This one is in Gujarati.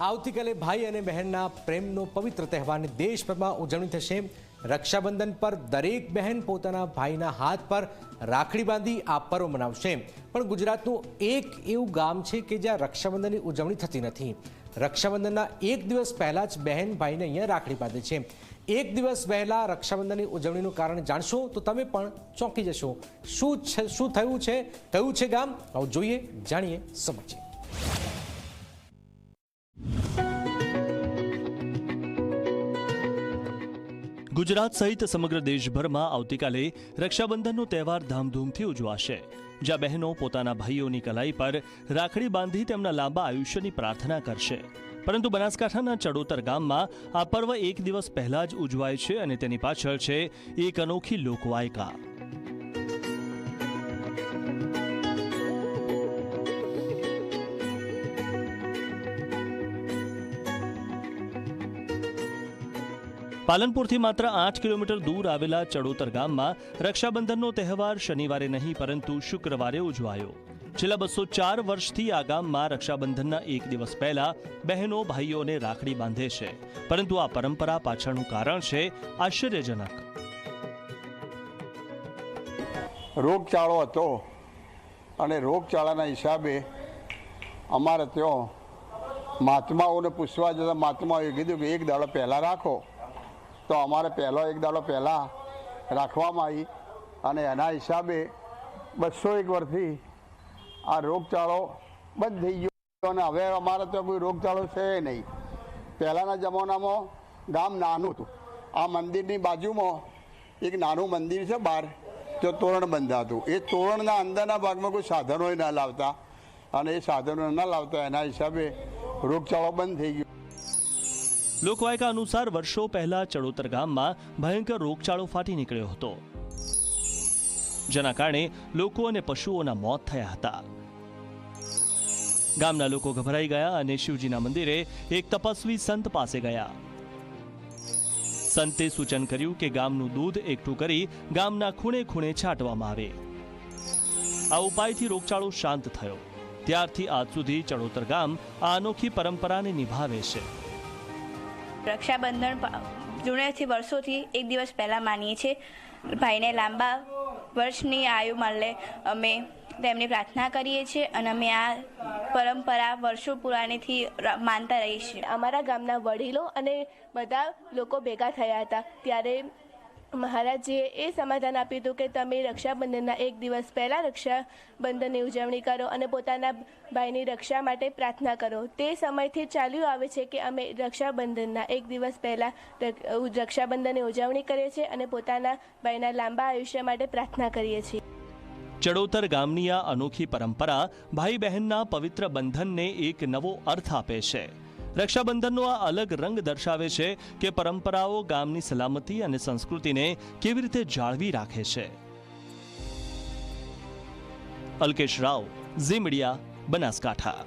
આવતીકાલે ભાઈ અને બહેનના પ્રેમનો પવિત્ર તહેવારની દેશભરમાં ઉજવણી થશે. રક્ષાબંધન પર દરેક બહેન પોતાના ભાઈના હાથ પર રાખડી બાંધી આ પર્વ મનાવશે. પણ ગુજરાતનું એક એવું ગામ છે કે જ્યાં રક્ષાબંધનની ઉજવણી થતી નથી. રક્ષાબંધનના એક દિવસ પહેલાં જ બહેન ભાઈને અહીંયા રાખડી બાંધે છે. એક દિવસ પહેલા રક્ષાબંધનની ઉજવણીનું કારણ જાણશો તો તમે પણ ચોંકી જશો. શું છે, શું થયું છે કયું છે ગામ? આવું જોઈએ, જાણીએ સમજીએ. ગુજરાત સહિત સમગ્ર દેશભરમાં આવતીકાલે રક્ષાબંધનનો તહેવાર ધામધૂમથી ઉજવાશે. જ્યાં બહેનો પોતાના ભાઈઓની કલાઈ પર રાખડી બાંધી તેમના લાંબા આયુષ્યની પ્રાર્થના કરશે. પરંતુ બનાસકાંઠાના ચડોતર ગામમાં આ પર્વ એક દિવસ પહેલા જ ઉજવાય છે અને તેની પાછળ છે એક અનોખી લોકવાયકા. પાલનપુરથી માત્ર આઠ કિલોમીટર દૂર આવેલા ચડોતર ગામમાં રક્ષાબંધનનો તહેવાર શનિવારે નહીં, પરંતુ શુક્રવારે ઉજવાયો. છેલ્લા બસો ચાર વર્ષથી આ ગામમાં રક્ષાબંધનના એક દિવસ પહેલા બહેનો, ભાઈઓને રાખડી બાંધે છે. પરંતુ આ પરંપરા પાછળનું કારણ છે આશ્ચર્યજનક. રોગચાળો હતો અને રોગચાળાના હિસાબે અમારે ત્યાં મહાત્માઓને પૂછવા જતા મહાત્માઓએ કીધું કે એક દાડો પહેલાં રાખો. તો અમારે પહેલો એક દાડો પહેલાં રાખવામાં આવી અને એના હિસાબે બસો એક વર્ષથી આ રોગચાળો બંધ થઈ ગયો અને હવે અમારે તો કોઈ રોગચાળો છે નહીં. પહેલાંના જમાનામાં ગામ નાનું હતું. આ મંદિરની બાજુમાં એક નાનું મંદિર છે બહાર, તો તોરણ બંધાતું. એ તોરણના અંદરના ભાગમાં કોઈ સાધનો ના લાવતા અને એ સાધનો ના લાવતા એના હિસાબે રોગચાળો બંધ થઈ ગયો. લોકવાયકા અનુસાર વર્ષો પહેલા ચડોતર ગામમાં ભયંકર રોગચાળો ફાટી નીકળ્યો હતો. જેના કારણે લોકો અને પશુઓના મોત થયા હતા. ગામના લોકો ગભરાઈ ગયા અને શિવજીના મંદિરે એક તપસ્વી સંત પાસે ગયા. સંતે સૂચન કર્યું કે ગામનું દૂધ એકઠું કરી ગામના ખૂણે ખૂણે છાંટવામાં આવે. આ ઉપાયથી રોગચાળો શાંત થયો. ત્યારથી આજ સુધી ચડોતર ગામ આ અનોખી પરંપરાને નિભાવે છે. રક્ષાબંધન જૂનેથી વર્ષોથી એક દિવસ પહેલાં માનીએ છીએ. ભાઈને લાંબા વર્ષની આયુ મળે, અમે તેમની પ્રાર્થના કરીએ છીએ અને અમે આ પરંપરા વર્ષો પુરાણીથી માનતા રહીએ છીએ. અમારા ગામના વડીલો અને બધા લોકો ભેગા થયા હતા. ત્યારે મહારાજજીએ એ સમાધાન આપ્યું હતું કે તમે રક્ષાબંધનના એક દિવસ પહેલાં રક્ષાબંધનની ઉજવણી કરો અને પોતાના ભાઈની રક્ષા માટે પ્રાર્થના કરો. તે સમયથી ચાલ્યું આવે છે કે અમે રક્ષાબંધનના એક દિવસ પહેલાં રક્ષાબંધનની ઉજવણી કરીએ છીએ અને પોતાના ભાઈના લાંબા આયુષ્ય માટે પ્રાર્થના કરીએ છીએ. ચડોતર ગામની આ અનોખી પરંપરા ભાઈ બહેનના પવિત્ર બંધનને એક નવો અર્થ આપે છે. રક્ષાબંધનનો આ અલગ રંગ દર્શાવે છે કે પરંપરાઓ ગામની સલામતી અને સંસ્કૃતિને કેવી રીતે જાળવી રાખે છે. Alkesh Rao, Zee media, Banaskantha.